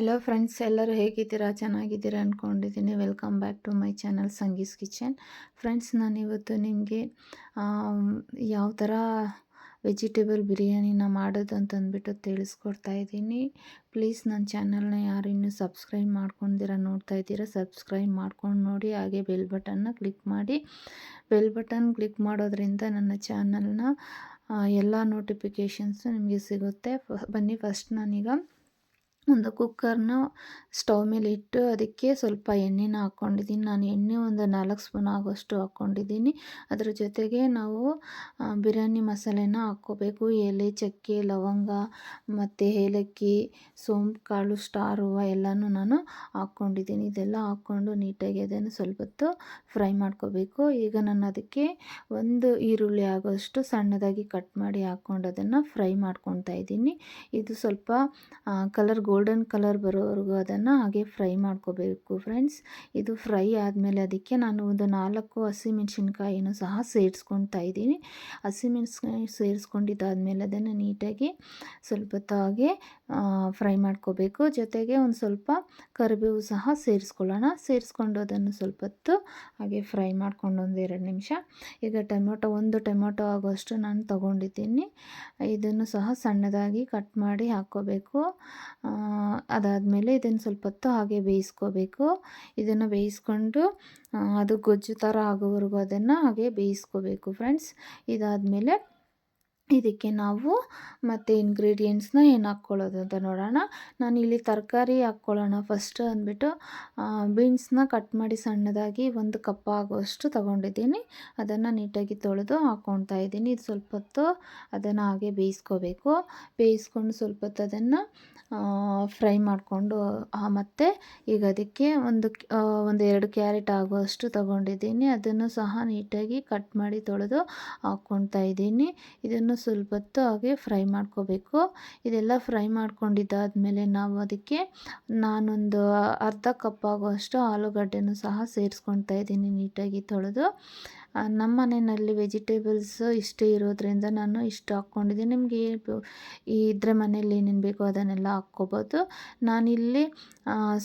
Hello friends ಎಲ್ಲರೂ ಹೇಗಿದ್ದೀರಾ? ಚೆನ್ನಾಗಿದ್ದೀರಾ ಅಂದ್ಕೊಂಡಿದ್ದೀನಿ welcome back to my channel Sangee's kitchen friends ನಾನಿವತ್ತು ನಿಮಗೆ ಯಾವ ಥರ ವೆಜಿಟೇಬಲ್ ಬಿರಿಯಾನಿನ ಮಾಡೋದು ಅಂತಂದ್ಬಿಟ್ಟು ತಿಳಿಸ್ಕೊಡ್ತಾ ಇದ್ದೀನಿ. ಪ್ಲೀಸ್ ನನ್ನ ಚಾನಲ್ನ ಯಾರು ಇನ್ನೂ ಸಬ್ಸ್ಕ್ರೈಬ್ ಮಾಡ್ಕೊಂಡಿರ ನೋಡ್ತಾ ಇದ್ದೀರಾ ಸಬ್ಸ್ಕ್ರೈಬ್ ಮಾಡ್ಕೊಂಡು ನೋಡಿ, ಹಾಗೆ ಬೆಲ್ ಬಟನ್ನ ಕ್ಲಿಕ್ ಮಾಡಿ. ಬೆಲ್ ಬಟನ್ ಕ್ಲಿಕ್ ಮಾಡೋದ್ರಿಂದ ನನ್ನ ಚಾನಲ್ನ ಎಲ್ಲ ನೋಟಿಫಿಕೇಷನ್ಸು ನಿಮಗೆ ಸಿಗುತ್ತೆ. ಬನ್ನಿ ಫಸ್ಟ್ ನಾನೀಗ ಒಂದು ಕುಕ್ಕರ್ನ ಸ್ಟವ್ ಮೇಲೆ ಇಟ್ಟು ಅದಕ್ಕೆ ಸ್ವಲ್ಪ ಎಣ್ಣೆನ ಹಾಕ್ಕೊಂಡಿದ್ದೀನಿ ನಾನು ಎಣ್ಣೆ ಒಂದು ನಾಲ್ಕು ಸ್ಪೂನ್ ಆಗೋಷ್ಟು ಹಾಕ್ಕೊಂಡಿದ್ದೀನಿ ಅದರ ಜೊತೆಗೆ ನಾವು ಬಿರಿಯಾನಿ ಮಸಾಲೆನ ಹಾಕ್ಕೋಬೇಕು. ಎಲೆ, ಚಕ್ಕೆ, ಲವಂಗ ಮತ್ತು ಏಲಕ್ಕಿ, ಸೋಂಪು, ಕಾಳು, ಸ್ಟಾರ್, ಹೂವು ಎಲ್ಲನೂ ನಾನು ಹಾಕ್ಕೊಂಡಿದ್ದೀನಿ. ಇದೆಲ್ಲ ಹಾಕ್ಕೊಂಡು ನೀಟಾಗಿ ಅದನ್ನು ಸ್ವಲ್ಪ ಹೊತ್ತು ಫ್ರೈ ಮಾಡ್ಕೋಬೇಕು. ಈಗ ನಾನು ಅದಕ್ಕೆ ಒಂದು ಈರುಳ್ಳಿ ಆಗೋಷ್ಟು ಸಣ್ಣದಾಗಿ ಕಟ್ ಮಾಡಿ ಹಾಕ್ಕೊಂಡು ಅದನ್ನು ಫ್ರೈ ಮಾಡ್ಕೊತಾ ಇದ್ದೀನಿ. ಇದು ಸ್ವಲ್ಪ ಕಲರ್ ಗೋಲ್ಡನ್ ಕಲರ್ ಬರೋವರೆಗೂ ಅದನ್ನು ಹಾಗೆ ಫ್ರೈ ಮಾಡ್ಕೋಬೇಕು ಫ್ರೆಂಡ್ಸ್ ಇದು ಫ್ರೈ ಆದಮೇಲೆ ಅದಕ್ಕೆ ನಾನು ಒಂದು ನಾಲ್ಕು ಹಸಿಮೆಣ್ಸಿನ್ಕಾಯಿನೂ ಸಹ ಸೇರಿಸ್ಕೊತಾ ಇದ್ದೀನಿ. ಹಸಿಮೆಣ್ಸಿನ್ಕಾಯಿ ಸೇರಿಸ್ಕೊಂಡಿದ್ದಾದಮೇಲೆ ಅದನ್ನು ನೀಟಾಗಿ ಸ್ವಲ್ಪ ಹಾಗೆ ಫ್ರೈ ಮಾಡ್ಕೋಬೇಕು. ಜೊತೆಗೆ ಒಂದು ಸ್ವಲ್ಪ ಕರಿಬೇವು ಸಹ ಸೇರಿಸ್ಕೊಳ್ಳೋಣ. ಸೇರಿಸ್ಕೊಂಡು ಅದನ್ನು ಸ್ವಲ್ಪ ಹೊತ್ತು ಹಾಗೆ ಫ್ರೈ ಮಾಡ್ಕೊಂಡು ಒಂದು ಎರಡು ನಿಮಿಷ. ಈಗ ಟೊಮೊಟೊ, ಒಂದು ಟೊಮೊಟೊ ಆಗೋಷ್ಟು ನಾನು ತೊಗೊಂಡಿದ್ದೀನಿ. ಇದನ್ನು ಸಹ ಸಣ್ಣದಾಗಿ ಕಟ್ ಮಾಡಿ ಹಾಕ್ಕೋಬೇಕು. ಅದಾದಮೇಲೆ ಇದನ್ನು ಸ್ವಲ್ಪ ಹೊತ್ತು ಹಾಗೆ ಬೇಯಿಸ್ಕೋಬೇಕು. ಇದನ್ನು ಬೇಯಿಸ್ಕೊಂಡು ಅದು ಗೊಜ್ಜು ಥರ ಆಗೋವರೆಗೂ ಅದನ್ನು ಹಾಗೆ ಬೇಯಿಸ್ಕೋಬೇಕು ಫ್ರೆಂಡ್ಸ್ ಇದಾದಮೇಲೆ ಇದಕ್ಕೆ ನಾವು ಮತ್ತು ಇಂಗ್ರೀಡಿಯೆಂಟ್ಸ್ನ ಏನು ಹಾಕ್ಕೊಳ್ಳೋದು ಅಂತ ನೋಡೋಣ. ನಾನು ಇಲ್ಲಿ ತರಕಾರಿ ಹಾಕ್ಕೊಳ್ಳೋಣ ಫಸ್ಟ್ ಅಂದ್ಬಿಟ್ಟು ಬೀನ್ಸ್ನ ಕಟ್ ಮಾಡಿ ಸಣ್ಣದಾಗಿ ಒಂದು ಕಪ್ ಆಗುವಷ್ಟು ತೊಗೊಂಡಿದ್ದೀನಿ. ಅದನ್ನು ನೀಟಾಗಿ ತೊಳೆದು ಹಾಕ್ಕೊಳ್ತಾ ಇದ್ದೀನಿ. ಇದು ಸ್ವಲ್ಪ ಹೊತ್ತು ಅದನ್ನು ಹಾಗೆ ಬೇಯಿಸ್ಕೋಬೇಕು. ಬೇಯಿಸ್ಕೊಂಡು ಸ್ವಲ್ಪ ಹೊತ್ತು ಅದನ್ನು ಫ್ರೈ ಮಾಡಿಕೊಂಡು ಮತ್ತು ಈಗ ಅದಕ್ಕೆ ಒಂದು ಒಂದು ಎರಡು ಕ್ಯಾರೆಟ್ ಆಗುವಷ್ಟು ತೊಗೊಂಡಿದ್ದೀನಿ. ಅದನ್ನು ಸಹ ನೀಟಾಗಿ ಕಟ್ ಮಾಡಿ ತೊಳೆದು ಹಾಕ್ಕೊಳ್ತಾ ಇದ್ದೀನಿ. ಇದನ್ನು ಸ್ವಲ್ಪ ಹೊತ್ತು ಹಾಗೆ ಫ್ರೈ ಮಾಡ್ಕೋಬೇಕು. ಇದೆಲ್ಲ ಫ್ರೈ ಮಾಡ್ಕೊಂಡಿದ್ದಾದಮೇಲೆ ನಾವು ಅದಕ್ಕೆ ನಾನೊಂದು ಅರ್ಧ ಕಪ್ ಆಗುವಷ್ಟು ಆಲೂಗಡ್ಡೆನೂ ಸಹ ಸೇರಿಸ್ಕೊಳ್ತಾ ಇದ್ದೀನಿ ನೀಟಾಗಿ ತೊಳೆದು. ನಮ್ಮ ಮನೆಯಲ್ಲಿ ವೆಜಿಟೇಬಲ್ಸ್ ಇಷ್ಟೇ ಇರೋದ್ರಿಂದ ನಾನು ಇಷ್ಟು ಹಾಕ್ಕೊಂಡಿದ್ದೀನಿ ನಿಮಗೆ ಇದ್ರೆ ಮನೇಲಿ ಏನೇನು ಬೇಕೋ ಅದನ್ನೆಲ್ಲ ಹಾಕ್ಕೋಬೋದು. ನಾನಿಲ್ಲಿ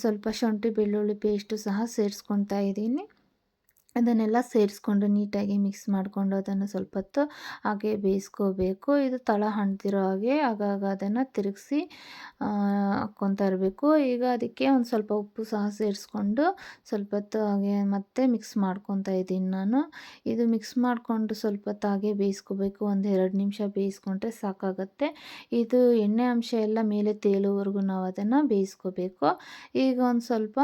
ಸ್ವಲ್ಪ ಶುಂಠಿ, ಬೆಳ್ಳುಳ್ಳಿ ಪೇಸ್ಟು ಸಹ ಸೇರಿಸ್ಕೊತಾ ಇದ್ದೀನಿ. ಅದನ್ನೆಲ್ಲ ಸೇರಿಸ್ಕೊಂಡು ನೀಟಾಗಿ ಮಿಕ್ಸ್ ಮಾಡಿಕೊಂಡು ಅದನ್ನು ಸ್ವಲ್ಪ ಹೊತ್ತು ಹಾಗೆ ಬೇಯಿಸ್ಕೋಬೇಕು. ಇದು ತಳ ಹಣ್ತಿರೋ ಹಾಗೆ ಆಗಾಗ ಅದನ್ನು ತಿರುಗಿಸಿ ಹಾಕ್ಕೊತಾ ಇರಬೇಕು. ಈಗ ಅದಕ್ಕೆ ಒಂದು ಸ್ವಲ್ಪ ಉಪ್ಪು ಸಹ ಸೇರಿಸ್ಕೊಂಡು ಸ್ವಲ್ಪ ಹೊತ್ತು ಹಾಗೆ ಮತ್ತೆ ಮಿಕ್ಸ್ ಮಾಡ್ಕೊತಾ ಇದ್ದೀನಿ ನಾನು. ಇದು ಮಿಕ್ಸ್ ಮಾಡಿಕೊಂಡು ಸ್ವಲ್ಪ ಹೊತ್ತು ಹಾಗೆ ಬೇಯಿಸ್ಕೋಬೇಕು. ಒಂದು ಎರಡು ನಿಮಿಷ ಬೇಯಿಸ್ಕೊಂಡ್ರೆ ಸಾಕಾಗುತ್ತೆ. ಇದು ಎಣ್ಣೆ ಅಂಶ ಎಲ್ಲ ಮೇಲೆ ತೇಲುವರೆಗೂ ನಾವು ಅದನ್ನು ಬೇಯಿಸ್ಕೋಬೇಕು. ಈಗ ಒಂದು ಸ್ವಲ್ಪ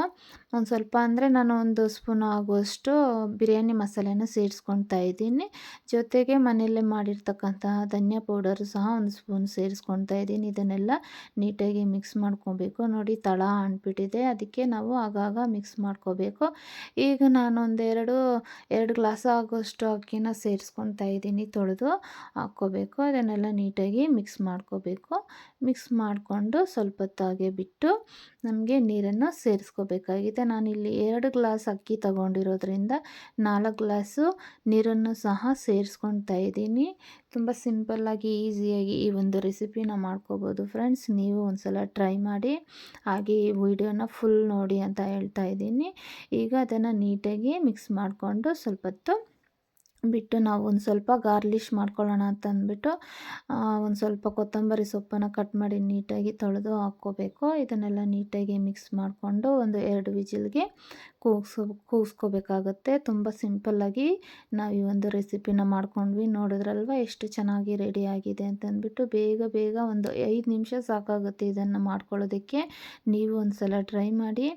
ಒಂದು ಸ್ವಲ್ಪ ಅಂದರೆ ನಾನು ಒಂದು ಸ್ಪೂನ್ ಆಗುವಷ್ಟು ಬಿರಿಯಾನಿ ಮಸಾಲೆನ ಸೇರಿಸ್ಕೊಳ್ತಾ ಇದ್ದೀನಿ. ಜೊತೆಗೆ ಮನೆಯಲ್ಲೇ ಮಾಡಿರ್ತಕ್ಕಂತಹ ಧನಿಯಾ ಪೌಡರು ಸಹ ಒಂದು ಸ್ಪೂನ್ ಸೇರಿಸ್ಕೊಳ್ತಾ ಇದ್ದೀನಿ. ಇದನ್ನೆಲ್ಲ ನೀಟಾಗಿ ಮಿಕ್ಸ್ ಮಾಡ್ಕೊಬೇಕು. ನೋಡಿ, ತಳ ಅಂಟ್ಬಿಟ್ಟಿದೆ. ಅದಕ್ಕೆ ನಾವು ಆಗಾಗ ಮಿಕ್ಸ್ ಮಾಡ್ಕೋಬೇಕು. ಈಗ ನಾನು ಒಂದೆರಡು ಎರಡು ಗ್ಲಾಸ್ ಆಗೋಷ್ಟು ಅಕ್ಕಿನ ಸೇರಿಸ್ಕೊಳ್ತಾ ಇದ್ದೀನಿ ತೊಳೆದು ಹಾಕ್ಕೋಬೇಕು. ಅದನ್ನೆಲ್ಲ ನೀಟಾಗಿ ಮಿಕ್ಸ್ ಮಾಡ್ಕೋಬೇಕು. ಮಿಕ್ಸ್ ಮಾಡಿಕೊಂಡು ಸ್ವಲ್ಪ ಹೊತ್ತಾಗೆ ಬಿಟ್ಟು ನಮಗೆ ನೀರನ್ನು ಸೇರಿಸ್ಕೋಬೇಕಾಗಿದೆ. ನಾನಿಲ್ಲಿ ಎರಡು ಗ್ಲಾಸ್ ಅಕ್ಕಿ ತಗೊಂಡಿರೋದ್ರಿಂದ ನಾಲ್ಕು ಗ್ಲಾಸು ನೀರನ್ನು ಸಹ ಸೇರಿಸ್ಕೊಳ್ತಾ ಇದ್ದೀನಿ. ತುಂಬ ಸಿಂಪಲ್ಲಾಗಿ ಈಸಿಯಾಗಿ ಈ ಒಂದು ರೆಸಿಪಿನ ಮಾಡ್ಕೋಬೋದು ಫ್ರೆಂಡ್ಸ್. ನೀವು ಒಂದು ಸಲ ಟ್ರೈ ಮಾಡಿ, ಹಾಗೆ ಈ ವಿಡಿಯೋನ ಫುಲ್ ನೋಡಿ ಅಂತ ಹೇಳ್ತಾ ಇದ್ದೀನಿ. ಈಗ ಅದನ್ನು ನೀಟಾಗಿ ಮಿಕ್ಸ್ ಮಾಡಿಕೊಂಡು ಸ್ವಲ್ಪ ಹೊತ್ತು ಬಿಟ್ಟು ನಾವು ಒಂದು ಸ್ವಲ್ಪ ಗಾರ್ಲಿಶ್ ಮಾಡ್ಕೊಳ್ಳೋಣ ಅಂತ ಅಂದ್ಬಿಟ್ಟು ಒಂದು ಸ್ವಲ್ಪ ಕೊತ್ತಂಬರಿ ಸೊಪ್ಪನ್ನು ಕಟ್ ಮಾಡಿ ನೀಟಾಗಿ ತೊಳೆದು ಹಾಕ್ಕೋಬೇಕು. ಇದನ್ನೆಲ್ಲ ನೀಟಾಗಿ ಮಿಕ್ಸ್ ಮಾಡಿಕೊಂಡು ಒಂದು ಎರಡು ವಿಜಿಲ್ಗೆ ಕೂಗ್ಸೋ, ಕೂಗಿಸ್ಕೋಬೇಕಾಗತ್ತೆ. ತುಂಬ ಸಿಂಪಲ್ಲಾಗಿ ನಾವು ಈ ಒಂದು ರೆಸಿಪಿನ ಮಾಡ್ಕೊಂಡ್ವಿ. ನೋಡಿದ್ರಲ್ವ? ಎಷ್ಟು ಚೆನ್ನಾಗಿ ರೆಡಿ ಆಗಿದೆ ಅಂತಂದ್ಬಿಟ್ಟು ಬೇಗ ಬೇಗ ಒಂದು ಐದು ನಿಮಿಷ ಸಾಕಾಗುತ್ತೆ ಇದನ್ನು ಮಾಡ್ಕೊಳ್ಳೋದಕ್ಕೆ. ನೀವು ಒಂದು ಸಲ ಟ್ರೈ ಮಾಡಿ.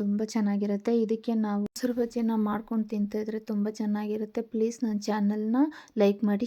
ತುಂಬ ಚೆನ್ನಾಗಿರುತ್ತೆ. ಇದಕ್ಕೆ ನಾವು ಮೊಸರು ಬಜ್ಜಿನ ಮಾಡ್ಕೊಂಡು ತಿಂತಿದ್ರೆ ತುಂಬ ಚೆನ್ನಾಗಿರುತ್ತೆ. ಪ್ಲೀಸ್ ನನ್ನ ಚಾನಲ್ನ ಲೈಕ್ ಮಾಡಿ